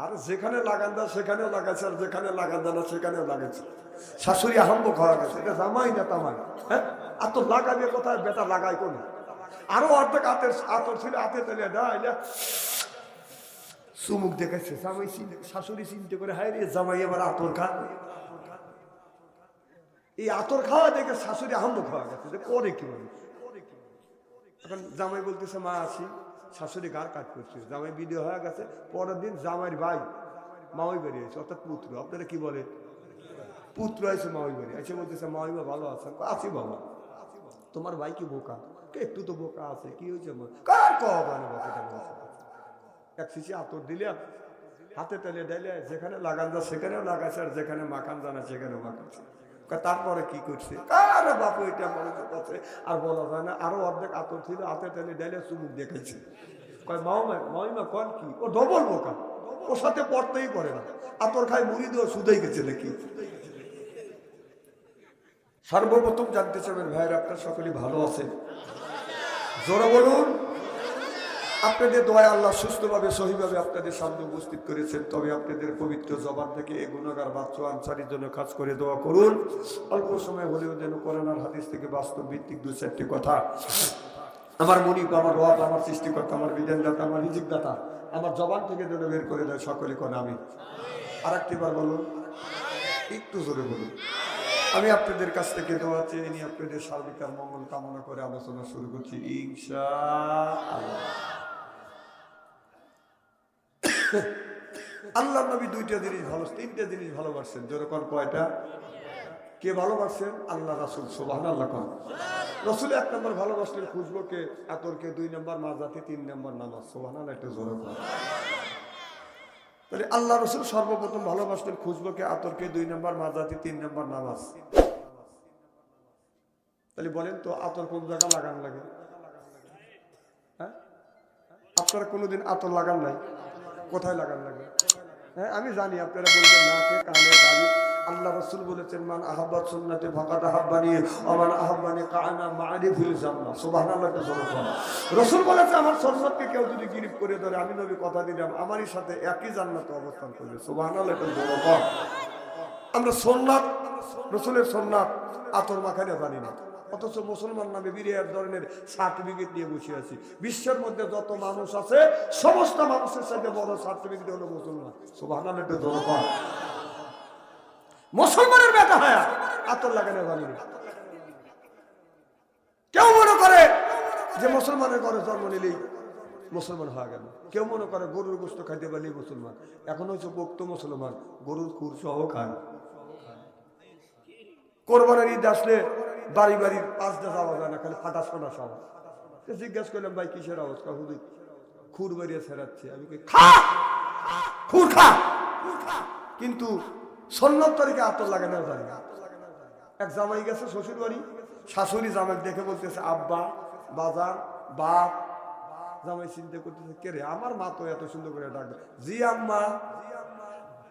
আর যেখানে লাগান দেয় সেখানেও লাগাচ্ছে আর যেখানে লাগান দেয় না সেখানেও লাগাচ্ছে শাশুড়ি আহম্ব খাওয়া গেছে এটা জামাই না তামাই? হ্যাঁ? আর তো লাগাবে কোথায়? বেটা লাগাই কোন? আরও অর্ধেক হাতের আতর ছিল হাতে তেলে ডাইলে সুমুখ দেখেছে জামাই চিন্তা- শাশুড়ি চিনতে করে, হায় রে জামাই, এবার আতর খা। এই আতর খাওয়া দেখে শাশুড়ি আহম্ব খাওয়া গেছে যে করে কি মানুষ? এখন জামাই বলতেছে, মা, আসি। শাশুড়ি গার কাজ করছে জামাই বিদেয় হয়ে গেছে, পরের দিন জামাইয়ের ভাই মাওই বেরিয়েছে অর্থাৎ পুত্র। আপনারা কি বলে পুত্র আছে মাওই বেরিয়ে এসে বলতেছে মাওই বা ভালো আছে আছি বাবা। তোমার ভাই কি বোকা? একটু তো বোকা আছে, কি হয়েছে? কার কবা না বলছে? এক শিশি আতর দিলে, হাতে তেলে ডাইলে যেখানে লাগান যা সেখানেও লাগাচ্ছে আর যেখানে মাখান জানা সেখানেও মাখাচ্ছে তারপরে কি করছে? কার বাপু এটা মনোযোগ আছে আর বলা যায় না, আরও অর্ধেক আতর ছিল, হাতে তেলে ডাইলে চুমুক দেখেছে কয় মামা মামিমা কন কি? ও ডবল বোকা। ওর সাথে পড়তেই পারে না। আতর খায় মুড়ি দিয়ে শুধুই গেছে নাকি? সর্বপ্রথম জানতে চাবেন ভাইয়ের, আপনার সকলেই ভালো আছে জোরে বলুন। আপনাদের দোয়ায় আল্লাহ সুস্থভাবে, সহিভাবে আপনাদের সামনে উপস্থিত করেছেন। তবে আপনাদের পবিত্র জবান থেকে এ গুণাগার বাচ্চা আনসারির জন্য কাজ করে দোয়া করুন। অল্প সময় হলেও যেন করোনার হাদিস থেকে বাস্তব ভিত্তিক দু চারটি কথা। আমার মনিক আমার রব, আমার সৃষ্টিকর্তা, আমার বিধানদাতা, আমার রিজিকদাতা, আমার জবান থেকে যেন বের করে দেয় সকলে কোন আমি। আর একটি বার বলুন, একটু জোরে বলুন। আমি আপনাদের কাছ থেকে দোয়া চেয়ে নিয়ে আপনাদের সার্বিকার মঙ্গল কামনা করে আলোচনা শুরু করছি। ইনশা আল্লাহ। আল্লাহ নবী দুইটা জিনিস ভালো, তিনটা জিনিস ভালোবাসছেন। যেরকম কয়টা? কে ভালোবাসছেন? আল্লাহ রাসুল সোবাহ আল্লাহ রসুল এক নম্বর ভালোবাসলেন কে আতরকে দুই নম্বর মাজাতে তিন নম্বর নামাজ। সোবাহ আল্লাহ একটু জোরে তাহলে আল্লাহ রসুল সর্বপ্রথম ভালোবাসলেন কে আতরকে দুই নম্বর মাজাতে তিন নম্বর নামাজ। তাহলে বলেন তো, আতর কোন জায়গা লাগান লাগে? হ্যাঁ? আপনারা কোনোদিন আতর লাগান নাই? কোথায় লাগান লাগে? হ্যাঁ আমি জানি আপনারা বলবেন নাকে কানে দাঁড়ি? আল্লাহ রসুল বলেছেন, মান আহাব্বাত সুন্নাতে ফাকাত আহাব্বানি অমান আহাব্বানি কানা মারিফিল জান্নাহ। সুবহানাল্লাহ রসুল বলেছে, আমার সন্ন্যতকে কেউ যদি গিরিফ করে ধরে, আমি নবী কথা দিলাম, আমারই সাথে একই জান্নাতে অবস্থান করবে। জোরে আমরা সোননাথ, রসুলের সোননাথ, আতর মাখানে জানি না। অথচ মুসলমান নামে বিরিয়ার ধরনের সার্টিফিকেট নিয়ে বসে আছি। বিশ্বের মধ্যে যত মানুষ আছে, সমস্ত মানুষের সাথে বড় সার্টিফিকেট হলো মুসলমান। জোরে মুসলমানের বেটা হয়, আতর লাগানো জানি। কেউ মনে করে যে মুসলমানের ঘরে জন্ম নিলেই মুসলমান হয়ে গেল। কেউ মনে করে গরুর গোস্ত খাইতে পারলেই মুসলমান। এখন হচ্ছে বক্ত মুসলমান, গরুর খুর সহ খায়। কোরবানের ঈদ আসলে বাড়ি বাড়ির পাঁচটা যাওয়া যায় না, খালি ফাটা সোনা সব। জিজ্ঞেস করলাম, ভাই, কিসের অবস্থা হুদুর খুর বেরিয়ে ছেড়াচ্ছে। আমি খা! খুর খা! কিন্তু সন্ন্যত তরিকে আতর জানি না এক জামাই গেছে শ্বশুর বাড়ি শাশুড়ি জামাই দেখে বলতেছে, আব্বা বাজার বাপ। জামাই চিন্তা করতেছে, কে রে, আমার মা তো এত সুন্দর করে ডাকবে। জি, আম্মা।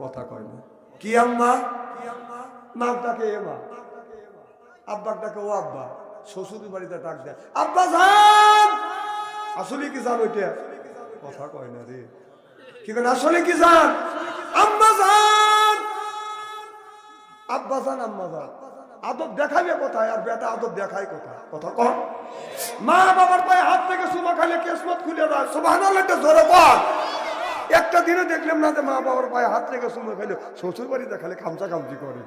কথা কয় না। কি আম্মা? নাম ডাকে এ মা। আব্বাক ডাকে, ও আব্বা শ্বশুর বাড়িতে ডাক দেয়। আব্বা যান আসলে কি জান ওইটা কথা কয় না রে। কি আসলে কি জান? আম্মা যান আব্বা যান আম্মা যান আদব দেখাবে কোথায়? আর বেটা আদব দেখায় কোথায়? কথা কর মা বাবার পায়ে হাত থেকে সুমা খালে কেসমত খুলে দেয়। একটা জোরে কর। একটা দিনে দেখলাম না যে মা বাবার পায়ে হাত থেকে সুমা খাইলে। শ্বশুর বাড়িতে খালে খামচা খামচি করে।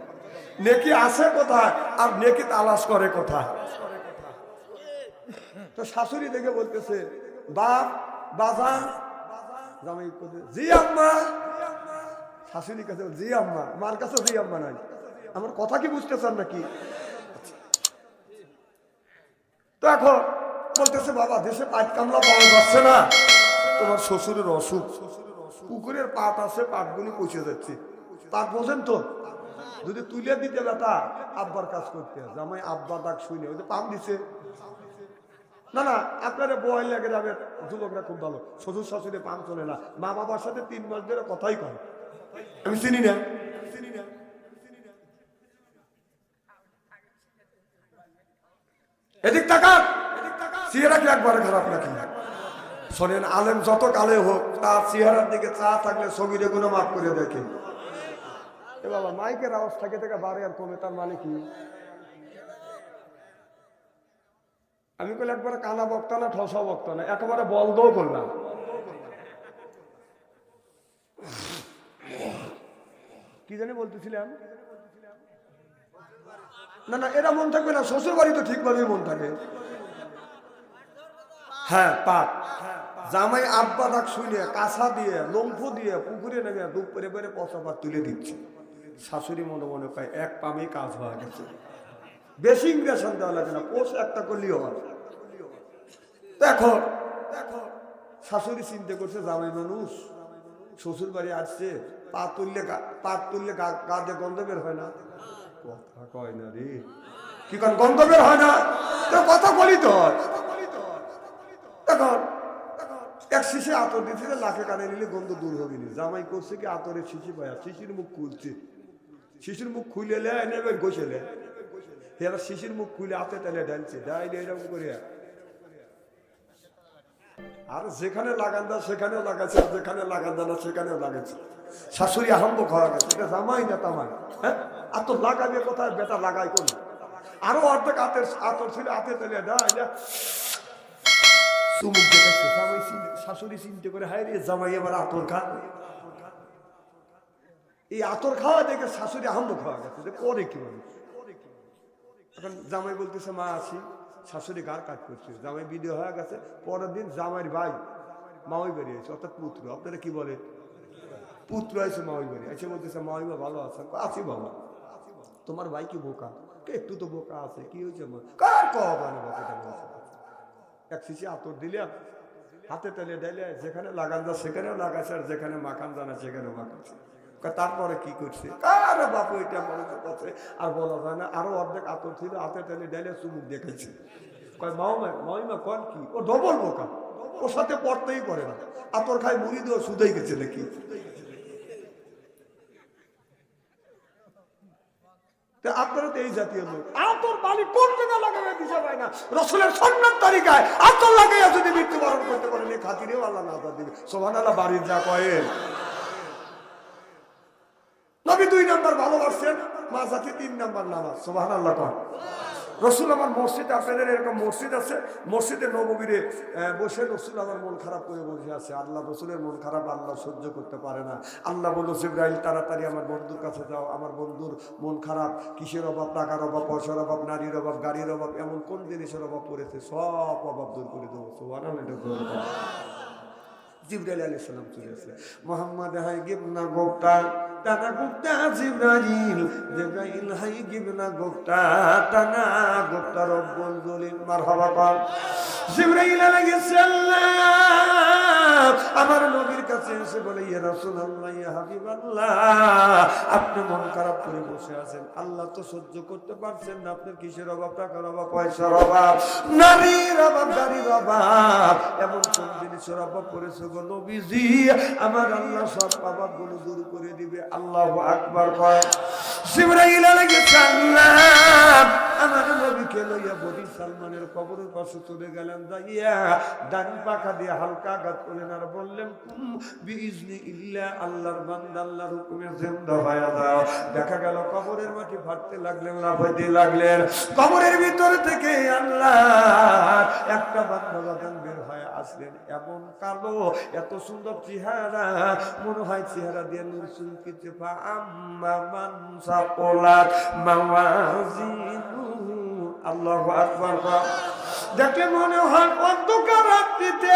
নেকি আসে কোথায়? আর নেকি তালাশ করে কোথায়? তো শাশুড়ি দেখে বলতেছে, বাপ বাজান জামাই জি, আম্মা। কাছে, জি, আম্মা। মার কাছে জি, আম্মা নাই। আমার কথা কি বুঝতেছেন নাকি? তো এখন বলতেছে, বাবা, দেশে পাট কামলা পাওয়া যাচ্ছে না। তোমার শ্বশুরের অসুখ। পুকুরের পাট আছে পাটগুলি পচে যাচ্ছে। পাট বোঝেন তো? যদি তুলে দিতে বেটা আব্বার কাজ করতে হয়। জামাই আব্বা ডাক শুনে, ওই যে পাম দিছে। না না, আপনারা বয় লেগে যাবে যুবকরা খুব ভালো। শ্বশুর শাশুড়ি পাম চলে না। মা বাবার সাথে তিন মাস ধরে কথাই কয়। আমি চিনি না। না এদিক তাকান। চেহারা কি একবারে খারাপ নাকি? শোনেন, আলেম যত কালে হোক তার চেহারার দিকে চা থাকলে ছবিরে কোনো মাফ করে দেখে এ বাবা, মাইকের আওয়াজ থাকে থেকে বাড়ে আর কমে, তার মানে কি? আমি কইলে একবারে কানা বক্তা না, ঠসা বক্তা না, একেবারে বলদও করলাম। কি জানি বলতেছিলাম? না না এরা মন থাকবে না শ্বশুর বাড়ি তো ঠিকভাবেই মন থাকে। হ্যাঁ পাট জামাই আব্বা ডাক শুনে কাঁসা দিয়ে, লম্ফু দিয়ে, পুকুরে নেমে ডুব পেরে পেরে পচা পাট তুলে দিচ্ছে। শাশুড়ি মনে মনে পায় এক পামে কাজ হয়ে গেছে। বেশি ইংরেশন দেওয়া লাগে না পোষ একটা করলেও হয় দেখো দেখো, শাশুড়ি চিন্তা করছে, জামাই মানুষ শ্বশুর বাড়ি আসছে, পা তুললে পা তুললে গা গা দিয়ে গন্ধ বের হয় না? কথা কয় না রে। কি কারণ, গন্ধ বের হয় না? তো কথা বলি তো। এখন এক শিশে আতর দিয়েছিল লাখে কানে নিলে গন্ধ দূর হবে না। জামাই করছে কি আতরের শিশি পায়া, শিশির মুখ খুলছে। শিশির মুখ খুলে লে, এনে গোসেলে এবার শিশির মুখ খুলে হাতে তেলে ঢালছে ডাইলে এরকম করে। আর যেখানে লাগান দা সেখানেও লাগাচ্ছে আর যেখানে লাগান দা না, সেখানেও লাগাচ্ছে শাশুড়ি আহম্ব খাওয়া গেছে। এটা জামাই না তামাই? হ্যাঁ? আর তো লাগাবে কোথায়? বেটা লাগাই কোন? আরও অর্ধেক হাতের আতর ছিল, হাতে তেলে ডাইলে চুমুক দেখেছে জামাই শাশুড়ি চিনতে করে হায় রে জামাই এবার আতর খা। এই আতর খাওয়া দেখে শাশুড়ি আহম্ব খাওয়া গেছে। যে করে কি মানুষ এখন জামাই বলতেছে মা আসি শাশুড়ি গার কাজ করছে। জামাই বিদেয় হয়ে গেছে। পরের দিন জামাইয়ের ভাই মাওই বেরিয়েছে অর্থাৎ পুত্র। আপনারা কি বলে? পুত্র আছে মাওই বেরিয়ে এসে বলতেছে মাওইমা ভালো আছেন? কয়, আছি বাবা। তোমার ভাই কি বোকা? কে একটু তো বোকা আছে। কি হয়েছে কার কবা না বাবাটা বলছে এক শিশি আতর দিলে, হাতে তেলে ডাইলে যেখানে লাগান যা সেখানেও লাগাচ্ছে আর যেখানে মাখান জানা সেখানেও মাখাচ্ছে তারপরে কি করছে? কার বাপু এটা মনে আছে? আর বলা যায় না, আরও অর্ধেক আতর ছিল হাতে তেলে ডাইলে চুমুক দেখেছে কয়, মাওমা মাইমা কন কি? ও ডবল বোকা। ওর সাথে পড়তেই পারে না। আতর খায় মুড়ি দিয়ে সুদেই গেছে নাকি? তো এই জাতীয় লোক আতর বালি কোন জায়গা লাগাবে দিশা পায় না। রসুলের সন্ন্যার তালিকায় আতর লাগাইয়া যদি মৃত্যুবরণ করতে পারেন এই খাতিরেও আল্লাহ দিবে। আল্লাহ বাড়ির যা কয়েন নবী দুই নাম্বার ভালোবাসছেন, মা জাতি তিন নাম্বার নামাজ। সোহান আল্লাহ কন রসুল আমার মসজিদ আপনাদের এরকম মসজিদ আছে? মসজিদে নববীরে আহ, বসে রসুল আমার মন খারাপ করে বসে আছে। আল্লাহ রসুলের মন খারাপ আল্লাহ সহ্য করতে পারে না। আল্লাহ বলল জিব্রাইল তাড়াতাড়ি আমার বন্ধুর কাছে যাও। আমার বন্ধুর মন খারাপ। কিসের অভাব? টাকার অভাব পয়সার অভাব নারীর অভাব গাড়ির অভাব এমন কোন জিনিসের অভাব পড়েছে? সব অভাব দূর করে দেবো। সোহান এটা। জিব্রাইল আলাইহিস সালাম চলে আসলে। মোহাম্মদ হাই গিবনা গোপ্তা টানা গুপ্তা হাই গিবনা গোপ্তা টানা গোপ্তা রব্বুল জলিল, মারহাবা কর। আলাইহিস আমার নবীর কাছে এসে বলে, ইয়া রাসূলুল্লাহ, ইয়া হাবিবাল্লাহ, আপনি মন খারাপ করে বসে আছেন। আল্লাহ তো সহ্য করতে পারছেন না, আপনার কিসের অভাব, টাকার অভাব, পয়সার অভাব? নারীর অভাব অভাব এমন কোন জিনিসের অভাব পড়েছে গো নবীজি? আমার আল্লাহ সব অভাবগুলো দূর করে দিবে। আল্লাহ আকবার কয়। শিবরাইল আলাইহিস সালাম আমার নবীকে লইয়া বনি সালমানের কবরের পাশে চলে গেলেন যাইয়া ডান পাখা দিয়ে হালকা আঘাত করলেন আর বললেন কুম বিইজনি ইল্লা আল্লাহর বান্দা, আল্লাহর হুকুমে জিন্দা হয়ে যাও। দেখা গেল কবরের মাটি ফাটতে লাগলেন, লাফাইতে লাগলেন। কবরের ভিতর থেকে আল্লাহ একটা বান্দা যখন বের হয়ে আসলেন। এমন কালো, এত সুন্দর চেহারা, মনে হয় চেহারা দিয়ে নূর চুলকিতে পা আম্মা মান সাকলাত মাওয়াজিনু আল্লাহু আকবার দেখে মনে হয় অন্ধকার রাত্রিতে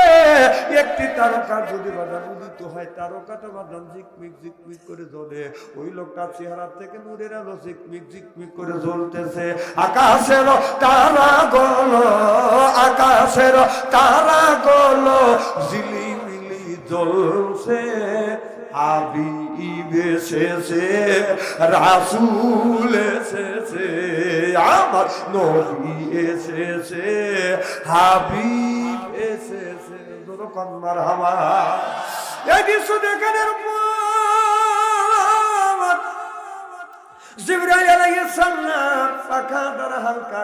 একটি তারকা যদি বাদান উদিত হয়, তারকাটা বাদান ঝিকমিক ঝিকমিক করে জ্বলে। ওই লোকটার চেহারা থেকে নূরের আলো ঝিকমিক ঝিকমিক করে জ্বলতেছে। আকাশের তারা গল আকাশের তারা গল, ঝিলিমিলি জ্বলছে হাবিব এসেছে রাসুল এসেছে আমার নবী এসেছে হাবিব এসেছে। দুরকম হামা এই বিশ্ব দেখানোর হালকা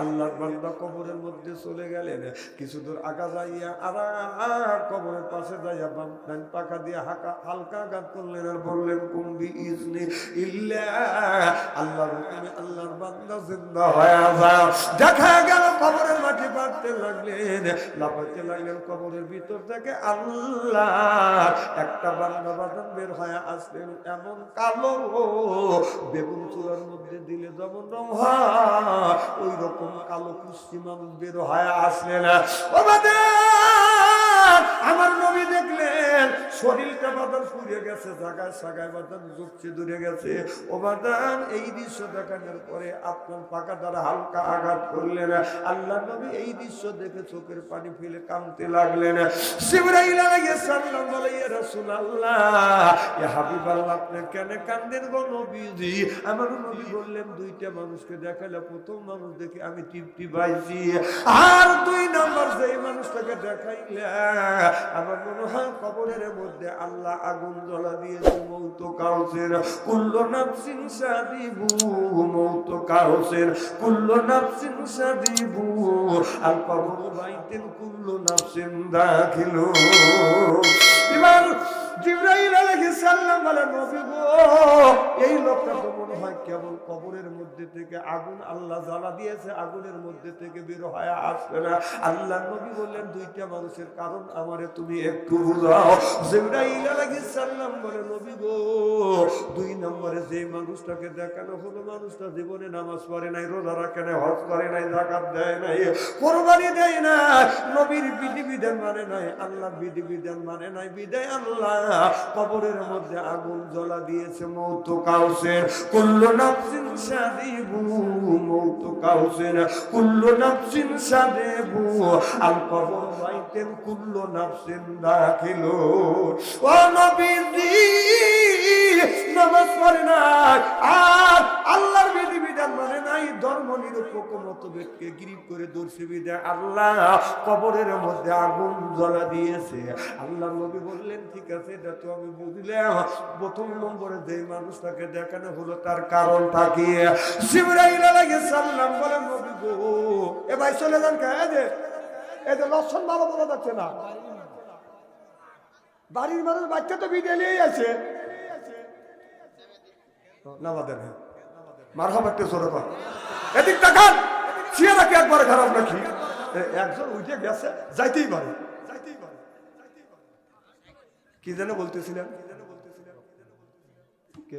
আল্লাহর বান্দা কবরের মধ্যে চলে কিছু দূর পাশে যাইয়া দিয়ে হালকা আর বললেন আল্লাহর বান্দা জিন্দা হয়ে দেখা গেল কবরের মাটি পাড়তে লাগলেন। লাফাতে লাগলেন কবরের ভিতর থেকে আল্লাহ। একটা বান্দা বাদান বের হয়ে আসলেন, এমন কালো বেগুন চুলার মধ্যে দিলে যেমন ওই রকম কালো কুস্তি মানুষ বের হয়ে আসলে না। আমার নবী দেখলেন শরীরটা বাদান পুড়ে গেছে, জায়গায় সাগায় বাদান জুকছে দূরে গেছে। ও বাদান, এই দৃশ্য দেখানোর পরে আপনার পাকা দ্বারা হালকা আঘাত করলেন। আল্লাহ নবী এই দৃশ্য দেখে চোখের পানি ফেলে কামতে লাগলেন। আমার বললেন, দুইটা মানুষকে প্রথম মানুষ দেখে আমি আর দুই নম্বর মানুষটাকে দেখাইলে, আমার মনে হয় কবরের মধ্যে আল্লাহ আগুন জ্বলা দিয়েছে মৌত কাউসের। কুল্ল নাফসিন সাদিবু, মৌত কাউসের। কুল্ল নাফসিন সাদিবু, আর কবর বাইতেন কুল্ল নাফসিন দাখিল। এবার জিব্রাইল আলাইহিস সালাম বলে, নবী গো, এই লোকটা তো মনে হয় কেবল কবরের মধ্যে থেকে আগুন আল্লাহ জ্বালা দিয়েছে, আগুনের মধ্যে থেকে বের হয়ে আসবে না। আল্লাহ নবী বললেন, দুইটা মানুষের কারণ আমারে তুমি একটু বুঝাও। জিব্রাইল আলাইহিস সালাম বলে, নবী গো, দুই নম্বরে যে মানুষটাকে দেখানো হলো, মানুষটা জীবনে নামাজ পড়ে নাই, রোজা রাখে নাই, হজ করে নাই জাকাত দেয় নাই, কোরবানি দেয় না নবীর বিধিবিধান মানে নাই আল্লাহ বিধিবিধান মানে নাই, বিদায় আল্লাহ কবরের মধ্যে আগুন জ্বলা দিয়েছে মৌত কাউসের। কুল্লু নাফসিন সাদিবু, মৌত কাউসের। কুল্লু নাফসিন সাদিবু, আল কবর বাইতেন কুল্লু নাফসিন দাখিল। ও নবীজি, নামাজ পড়ে না মতভেদকে গিরিপ করে দর্শি বিধান আল্লাহ কবরের মধ্যে আগুন জ্বলা দিয়েছে। আল্লাহ নবী বললেন, ঠিক আছে, এটা তো আমি বুঝলাম। প্রথম নম্বরে যে মানুষটাকে দেখানো হলো, তার কারণ বলে, নবী গো, এ ভাই চলে যান কে? লক্ষণ ভালো বোঝা যাচ্ছে না। বাড়ির মানুষ বাচ্চা তো বিদে নিয়েই আছে। মারহাম একটা সরে এদিক তাকান চেহারাকে একবারে খারাপ নাকি? একজন উঠে গেছে, যাইতেই পারে। যাইতেই বলতেছিলেন কি যেন বলতেছিলেন? কে?